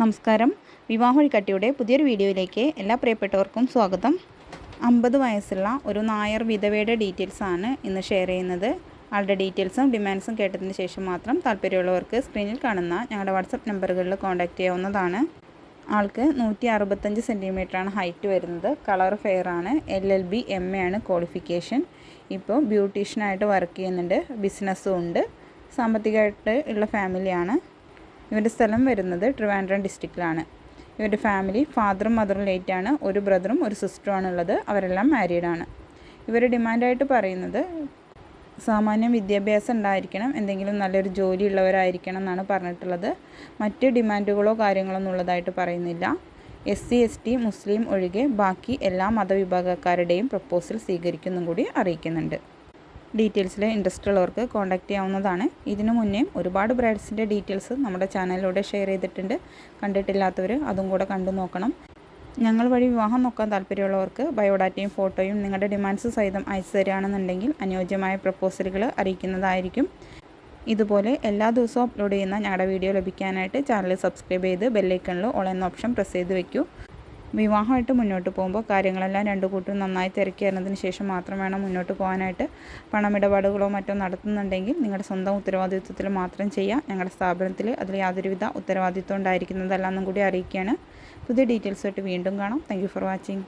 നമസ്കാരം. വിവാഹ വഴിക്കട്ടിയുടെ പുതിയൊരു വീഡിയോയിലേക്ക് എല്ലാ പ്രിയപ്പെട്ടവർക്കും സ്വാഗതം. അമ്പത് വയസ്സുള്ള ഒരു നായർ വിധവയുടെ ഡീറ്റെയിൽസാണ് ഇന്ന് ഷെയർ ചെയ്യുന്നത്. ആളുടെ ഡീറ്റെയിൽസും ഡിമാൻഡ്സും കേട്ടതിന് ശേഷം മാത്രം താല്പര്യമുള്ളവർക്ക് സ്ക്രീനിൽ കാണുന്ന ഞങ്ങളുടെ വാട്സപ്പ് നമ്പറുകളിൽ കോൺടാക്റ്റ് ചെയ്യാവുന്നതാണ്. ആൾക്ക് നൂറ്റി അറുപത്തഞ്ച് സെന്റിമീറ്ററാണ് ഹൈറ്റ് വരുന്നത്. കളർ ഫെയർ ആണ്. L L B M A ആണ് ക്വാളിഫിക്കേഷൻ ഇപ്പോൾ ബ്യൂട്ടീഷ്യനായിട്ട് വർക്ക് ചെയ്യുന്നുണ്ട്. ബിസിനസ്സും ഉണ്ട്. സാമ്പത്തികമായിട്ട് ഉള്ള ഫാമിലിയാണ് ഇവരുടെ സ്ഥലം വരുന്നത് ട്രിവാൻഡ്രം ഡിസ്ട്രിക്റ്റിലാണ്. ഇവരുടെ ഫാമിലി ഫാദറും മദറും ലേറ്റാണ്. ഒരു ബ്രദറും ഒരു സിസ്റ്ററും ഉള്ളത് അവരെല്ലാം മാരീഡാണ്. ഇവർ ഡിമാൻഡായിട്ട് പറയുന്നത് സാമാന്യം വിദ്യാഭ്യാസം ഉണ്ടായിരിക്കണം എന്തെങ്കിലും നല്ലൊരു ജോലി ഉള്ളവരായിരിക്കണം എന്നാണ് പറഞ്ഞിട്ടുള്ളത്. മറ്റ് ഡിമാൻഡുകളോ കാര്യങ്ങളോ എന്നുള്ളതായിട്ട് പറയുന്നില്ല. എസ് സി എസ് ടി മുസ്ലിം ഒഴികെ ബാക്കി എല്ലാ മതവിഭാഗക്കാരുടെയും പ്രപ്പോസൽ സ്വീകരിക്കുന്നും കൂടി അറിയിക്കുന്നുണ്ട്. ഡീറ്റെയിൽസിൽ ഇൻട്രസ്റ്റ് ഉള്ളവർക്ക് കോൺടാക്റ്റ് ചെയ്യാവുന്നതാണ്. ഇതിനു മുന്നേ ഒരുപാട് ബ്രൈഡ്സിന്റെ ഡീറ്റെയിൽസ് നമ്മുടെ ചാനലിലൂടെ ഷെയർ ചെയ്തിട്ടുണ്ട്. കണ്ടിട്ടില്ലാത്തവർ അതും കൂടെ കണ്ടു നോക്കണം. ഞങ്ങൾ വഴി വിവാഹം നോക്കാൻ താല്പര്യമുള്ളവർക്ക് ബയോഡാറ്റയും ഫോട്ടോയും നിങ്ങളുടെ ഡിമാൻഡ്സ് സഹിതം അയച്ചു തരികയാണെന്നുണ്ടെങ്കിൽ അനുയോജ്യമായ പ്രപ്പോസലുകൾ അറിയിക്കുന്നതായിരിക്കും. ഇതുപോലെ എല്ലാ ദിവസവും അപ്ലോഡ് ചെയ്യുന്ന ഞങ്ങളുടെ വീഡിയോ ലഭിക്കാനായിട്ട് ചാനൽ സബ്സ്ക്രൈബ് ചെയ്ത് ബെല്ലൈക്കണിൽ ഓൾ എന്ന ഓപ്ഷൻ പ്രസ് ചെയ്ത് വെക്കൂ. വിവാഹമായിട്ട് മുന്നോട്ട് പോകുമ്പോൾ കാര്യങ്ങളെല്ലാം രണ്ടു കൂട്ടും നന്നായി തിരക്കി അറിഞ്ഞതിന് ശേഷം മാത്രം വേണം മുന്നോട്ട് പോകാനായിട്ട് പണമിടപാടുകളോ മറ്റോ നടത്തുന്നുണ്ടെങ്കിൽ നിങ്ങളുടെ സ്വന്തം ഉത്തരവാദിത്വത്തിൽ മാത്രം ചെയ്യാം ഞങ്ങളുടെ സ്ഥാപനത്തിൽ അതിൽ യാതൊരുവിധ ഉത്തരവാദിത്വം ഉണ്ടായിരിക്കുന്നതല്ല എന്നും കൂടി അറിയിക്കുകയാണ്. പുതിയ ഡീറ്റെയിൽസായിട്ട് വീണ്ടും കാണാം. Thank for watching